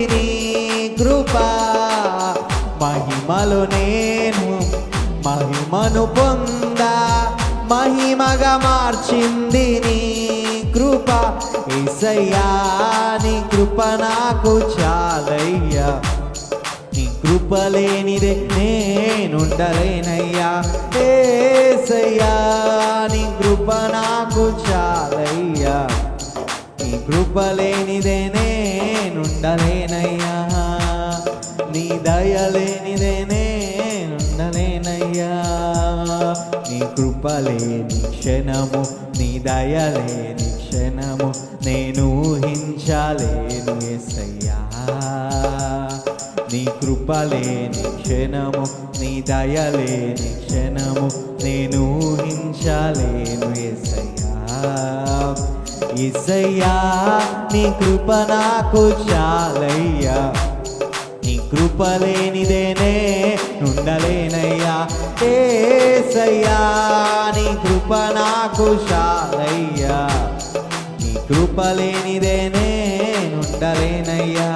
నీ కృప మహిమలు నేను మహిమను పొంద మహిమగా మార్చింది నీ కృప. ఏసయ్యా నీ కృప నాకు చాలయ్యా. నీ కృప లేనిదే నేనుండలేనయ్యా. ఏసయ్యా నీ కృప నేనుండలేనయ్యా. నీ దయ లేనిదే నేనుండలేనయ్యా. నీ కృపలేని క్షణము నీ దయలేని క్షణము నేను ఊహించాలేను ఎసయ్యా నీ కృపలేని క్షణము నీ దయలేని క్షణము నేను ఊహించాలేను ఎసయ్యా ఇసయ్యా నీ కృప నాకు చాలయ్యా. నీ కృప లేనిదేనే ఉండలేనయ్యా ఏసయ్యా నీ కృప నాకు చాలయ్యా. నీ కృప లేనిదేనే ఉండలేనయ్యా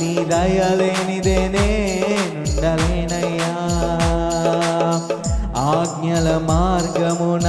నీ దయ లేనిదేనే ఉండలేనయ్యా ఆజ్ఞల మార్గమున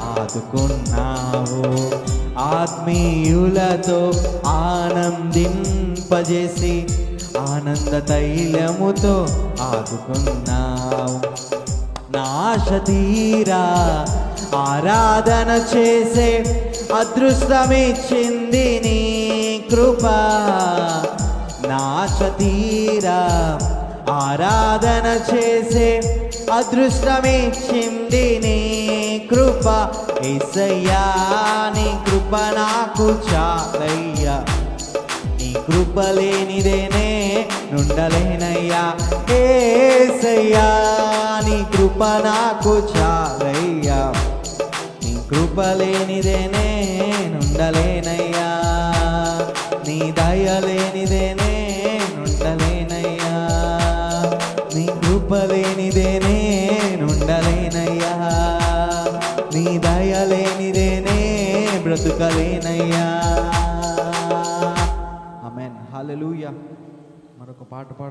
ఆదుకున్నావు. ఆత్మీయులతో ఆనందింపజేసి ఆనంద తైలముతో ఆదుకున్నావు. నాశ తీరా ఆరాధన చేసే అదృష్టమిచ్చింది నీ కృప. నాశ తీరా ఆరాధన చేసే అదృష్టమిచ్చింది నీ కృప ఏసయ్యా నీ కృప నాకు చాలయ్యా. నీ కృప లేనిదేనే నుండలేనయ్యా ఏసయ్యా నీ కృప నాకు చాలయ్యా. నీ కృప లేనిదేనే నుండలేనయ్యా నీ దయ లేనిదేనే నుండలేనయ్యా నీ కృప లేనిదేనే నుండలేనయ్యా నీ దయలేనిదేనే బ్రతుకలేనయ్యా. ఆమెన్ హల్లెలూయా మరొక పాట పాడు